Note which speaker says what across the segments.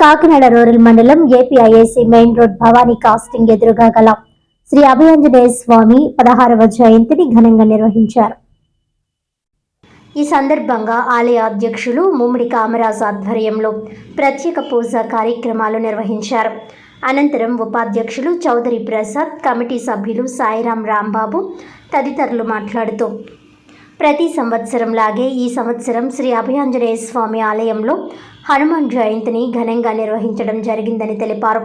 Speaker 1: Kakinada rural మండలం APIIC main road Bhavani casting ఎదురుగా గల శ్రీ అభయాంజనేయ స్వామి పదహారవ జయంతిని ఘనంగా నిర్వహించారు. ఈ సందర్భంగా ఆలయ అధ్యక్షులు ముమ్మిడి కామరాజు ఆధ్వర్యంలో ప్రత్యేక పూజ కార్యక్రమాలు నిర్వహించారు. అనంతరం ఉపాధ్యక్షులు చౌదరి ప్రసాద్ కమిటీ సభ్యులు సాయిరాం రాంబాబు తదితరులు మాట్లాడుతూ ప్రతి సంవత్సరం లాగే ఈ సంవత్సరం శ్రీ అభయాంజనేయ స్వామి ఆలయంలో హనుమాన్ జయంతిని ఘనంగా నిర్వహించడం జరిగిందని తెలిపారు.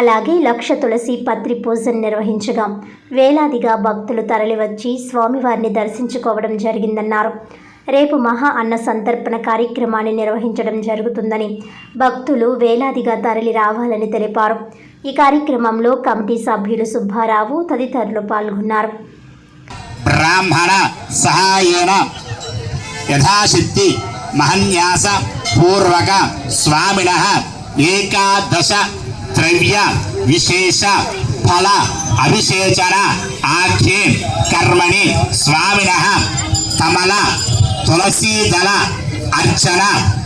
Speaker 1: అలాగే లక్ష తులసి పత్రి పూజను నిర్వహించగా వేలాదిగా భక్తులు తరలివచ్చి స్వామివారిని దర్శించుకోవడం జరిగిందన్నారు. రేపు మహా అన్న సంతర్పణ కార్యక్రమాన్ని నిర్వహించడం జరుగుతుందని భక్తులు వేలాదిగా తరలి రావాలని తెలిపారు. ఈ కార్యక్రమంలో కమిటీ సభ్యులు సుబ్బారావు తదితరులు పాల్గొన్నారు.
Speaker 2: ब्राह्मण सहायन। यथाशक्ति महन्यास पूर्वक स्वामीन एकादश द्रव्य विशेष फल अभिषेचन आख्ये कर्मणि स्वामीन तमल तुसीदल अर्चन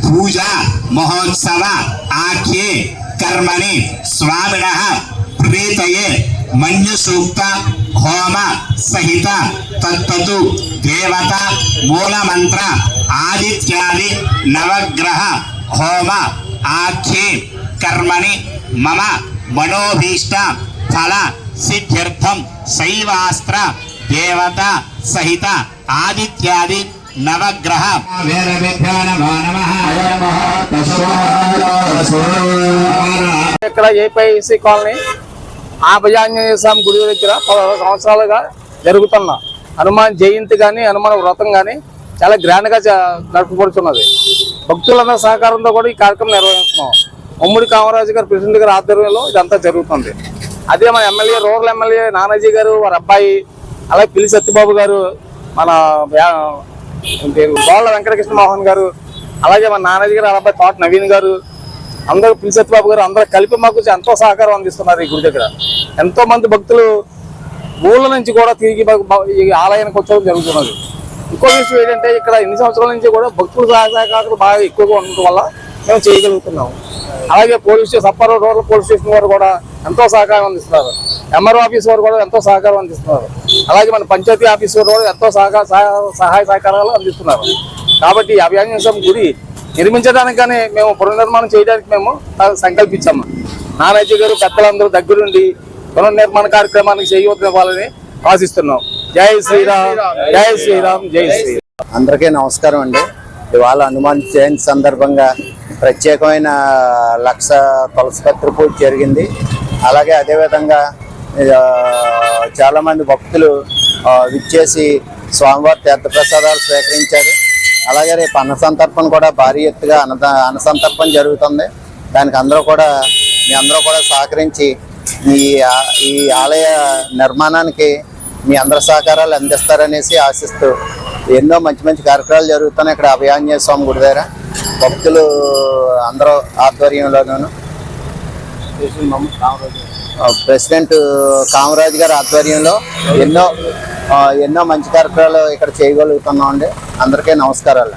Speaker 2: पूजा महोत्सव आख्ये कर्मणि स्वामीन प्रीत సూక్త హోమ సహిత తత్తు దేవత మూలమంత్ర ఆదిత్యాది నవగ్రహ హోమ ఆఖ్యే కర్మణి మమ మనోభీష్ట ఫల సిద్ధ్యర్థం శైవాస్త్ర దేవత సహిత ఆదిత్యాది నవగ్రహ.
Speaker 3: ఇక్కడ ఏపీఐసి కాలనీ ఆభయాంజనేయ స్వామి గుడి దగ్గర పదహారు సంవత్సరాలుగా జరుగుతున్న హనుమాన్ జయంతి కానీ హనుమాన్ వ్రతం కానీ చాలా గ్రాండ్గా నడుపుకొడుతున్నది భక్తులందరి సహకారంతో కూడా ఈ కార్యక్రమం నిర్వహిస్తున్నాం. ఉమ్మడి కామరాజు గారు ప్రెసిడెంట్ గారి ఆధ్వర్యంలో ఇదంతా జరుగుతుంది. అదే మన ఎమ్మెల్యే రూరల్ ఎమ్మెల్యే నానాజీ గారు వారి అబ్బాయి అలాగే పిల్లి సత్యబాబు గారు మన వ్యా- గోళ్ళ వెంకటకృష్ణ మోహన్ గారు అలాగే మన నానాజీ గారు వాళ్ళ అబ్బాయి తోట నవీన్ గారు అందరూ పులిసత్తి బాబు గారు అందరూ కలిపి మాకు ఎంతో సహకారం అందిస్తున్నారు ఈ గుడి దగ్గర. ఎంతో మంది భక్తులు ఊళ్ళ నుంచి కూడా తిరిగి ఈ ఆలయానికి వచ్చడం జరుగుతున్నది. ఇంకో విషయం ఏంటంటే ఇక్కడ ఎన్ని సంవత్సరాల నుంచి కూడా భక్తుల సహకారాలు బాగా ఎక్కువగా ఉండటం వల్ల మేము చేయగలుగుతున్నాం అలాగే పోలీస్ స్టేషన్ అప్పారావు రోడ్ల పోలీస్ స్టేషన్ వారు కూడా ఎంతో సహకారం అందిస్తున్నారు. ఎంఆర్ఓ ఆఫీస్ వారు కూడా ఎంతో సహకారం అందిస్తున్నారు. అలాగే మన పంచాయతీ ఆఫీస్ వారు కూడా ఎంతో సహకార సహాయ- సహాయ సహకారాలు అందిస్తున్నారు. కాబట్టి అభ్యాంగం గుడి నిర్మించడానికనే మేము పునర్నిర్మాణం చేయడానికి మేము సంకల్పించాము. నానాజీ గారు పెద్దలందరూ దగ్గరుండి పునర్నిర్మాణ కార్యక్రమానికి చేయవద్దని ఆశిస్తున్నాం. జై శ్రీరామ్ జై శ్రీరామ్ జై శ్రీరామ్.
Speaker 4: అందరికీ నమస్కారం అండి. ఇవాళ హనుమాన్ జయంతి సందర్భంగా ప్రత్యేకమైన లక్ష తులసిపత్రి పూజ జరిగింది. అలాగే అదేవిధంగా చాలామంది భక్తులు విచ్చేసి స్వామివారి తీర్థప్రసాదాలు స్వీకరించారు. అలాగే రేపు అన్న సంతర్పణ కూడా భారీ ఎత్తుగా అన్న అన్న సంతర్పణ జరుగుతుంది. దానికి అందరూ కూడా మీ అందరూ కూడా సహకరించి ఈ ఆ- ఈ ఆలయ నిర్మాణానికి మీ అందరి సహకారాలు అందిస్తారనేసి ఆశిస్తూ ఎన్నో మంచి మంచి కార్యక్రమాలు జరుగుతున్నాయి. ఇక్కడ అభయాంజనేయ స్వామి గుడి దగ్గర. భక్తులు అందరూ ఆధ్వర్యంలోనూ. ప్రెసిడెంట్ కామరాజు గారి ఆధ్వర్యంలో ఎన్నో ఎన్నో మంచి కార్యక్రమాలు ఇక్కడ చేయగలుగుతున్నాం అండి అందరికీ నమస్కారాలు.